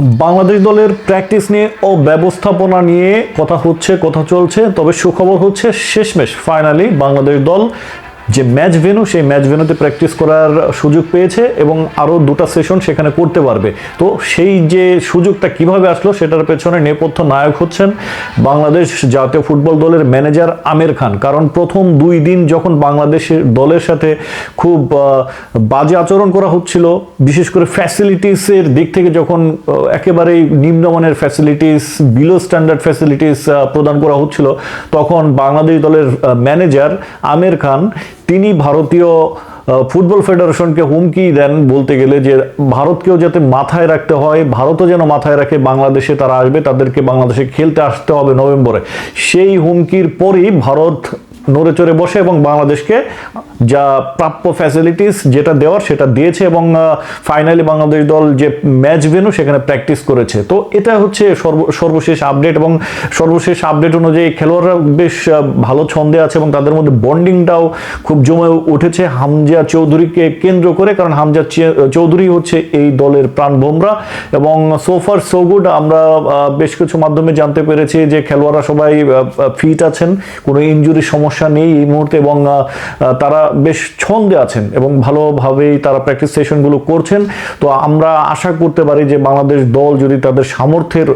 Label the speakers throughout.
Speaker 1: বাংলাদেশ দলের প্র্যাকটিস নিয়ে ও ব্যবস্থাপনা নিয়ে কথা হচ্ছে, কথা চলছে, তবে সুখবর হচ্ছে শেষমেশ, ফাইনালি বাংলাদেশ দল যে ম্যাচ ভেনু সেই ম্যাচ ভেনুতে প্র্যাকটিস করার সুযোগ পেয়েছে এবং আরও দুটো সেশন সেখানে করতে পারবে। তো সেই যে সুযোগটা কীভাবে আসলো সেটার পেছনে নেপথ্য নায়ক হচ্ছেন বাংলাদেশ জাতীয় ফুটবল দলের ম্যানেজার আমির খান। কারণ প্রথম দুই দিন যখন বাংলাদেশের দলের সাথে খুব বাজে আচরণ করা হচ্ছিল, বিশেষ করে ফ্যাসিলিটিসের দিক থেকে যখন একেবারেই নিম্নমানের ফ্যাসিলিটিস বিলো স্ট্যান্ডার্ড ফ্যাসিলিটিস প্রদান করা হচ্ছিল, তখন বাংলাদেশ দলের ম্যানেজার আমির খান তিনি ভারতীয় ফুটবল ফেডারেশনকে হুমকি দেন বলতে গেলে যে ভারতকেও যাতে মাথায় রাখতে হয়, ভারতও যেন মাথায় রাখে বাংলাদেশে তারা আসবে, তাদেরকে বাংলাদেশে খেলতে আসতে হবে নভেম্বরে। সেই হুমকির পরই ভারত নড়ে চড়ে বসে এবং বাংলাদেশকে যা প্রাপ্য ফ্যাসিলিটিস যেটা দেওয়ার সেটা দিয়েছে এবং ফাইনালি বাংলাদেশ দল যে ম্যাচ ভেনু সেখানে প্র্যাকটিস করেছে। তো এটা হচ্ছে সর্ব, সর্বশেষ আপডেট এবং সর্বশেষ আপডেট অনুযায়ী খেলোয়াড়রা বেশ ভালো ছন্দে আছে এবং তাদের মধ্যে বন্ডিংটাও খুব জমে উঠেছে হামজা চৌধুরীকে কেন্দ্র করে, কারণ হামজা চৌধুরী হচ্ছে এই দলের প্রাণভোমরা এবং সোফার সো গুড আমরা বেশ কিছু মাধ্যমে জানতে পেরেছি যে খেলোয়াড়রা সবাই ফিট আছেন, কোনো ইনজুরি সমস্যা নেই এই মুহূর্তে এবং তারা বেশ ছন্দে আছেন এবং ভালোভাবেই তারা প্র্যাকটিস সেশনগুলো করছেন। তো আমরা আশা করতে পারি যে বাংলাদেশ দল যদি তাদের সামর্থ্যের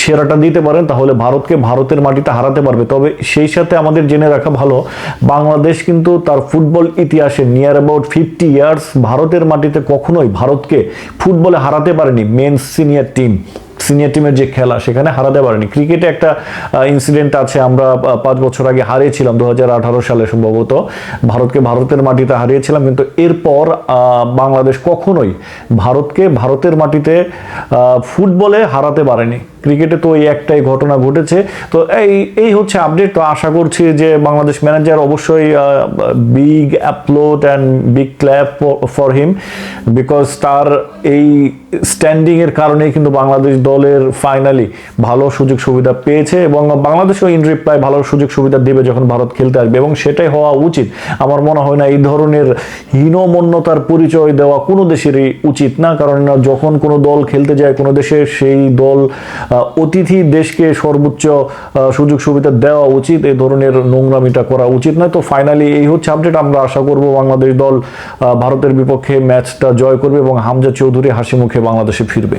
Speaker 1: সেরাটা দিতে পারেন, তাহলে ভারতকে ভারতের মাটিতে হারাতে পারবে। তবে সেই সাথে আমাদের জেনে রাখা ভালো, বাংলাদেশ কিন্তু তার ফুটবল ইতিহাসে নিয়ার অ্যাবাউট ফিফটি ইয়ার্স ভারতের মাটিতে কখনোই ভারতকে ফুটবলে হারাতে পারেনি মেন সিনিয়র টিম সিনিয়র টিমের যে খেলা, সেখানে হারাতে পারেনি ক্রিকেটে একটা ইনসিডেন্ট আছে, আমরা পাঁচ বছর আগে হারিয়েছিলাম, দু হাজার আঠারো সালে সম্ভবত। ভারতকে ভারতের মাটিতে হারিয়েছিলাম, কিন্তু এরপর বাংলাদেশ কখনোই ভারতকে ভারতের মাটিতে ফুটবলে হারাতে পারেনি। ক্রিকেটে তো এই একটাই ঘটনা ঘটেছে। তো এই এই হচ্ছে আপডেট তো আশা করছি যে বাংলাদেশ ম্যানেজার অবশ্যই big applaud and big clap for him because তার এই স্ট্যান্ডিং এর কারণে কিন্তু বাংলাদেশ দলের ফাইনালি ভালো সুযোগ সুবিধা পেয়েছে এবং বাংলাদেশও ইন রিপ্লাই ভালো সুযোগ সুবিধা দেবে যখন ভারত খেলতে আসবে এবং সেটাই হওয়া উচিত। আমার মনে হয় না এই ধরনের হীনমন্যতার পরিচয় দেওয়া কোনো দেশেরই উচিত না। কারণ যখন কোনো দল খেলতে যায় কোনো দেশে, সেই দল অতিথি দেশকে সর্বোচ্চ সুযোগ সুবিধা দেওয়া উচিত, এই ধরনের নোংরামিটা করা উচিত নয়। তো ফাইনালি এই হচ্ছে আপডেট আমরা আশা করব বাংলাদেশ দল ভারতের বিপক্ষে ম্যাচটা জয় করবে এবং হামজা চৌধুরী হাসি মুখে বাংলাদেশে ফিরবে।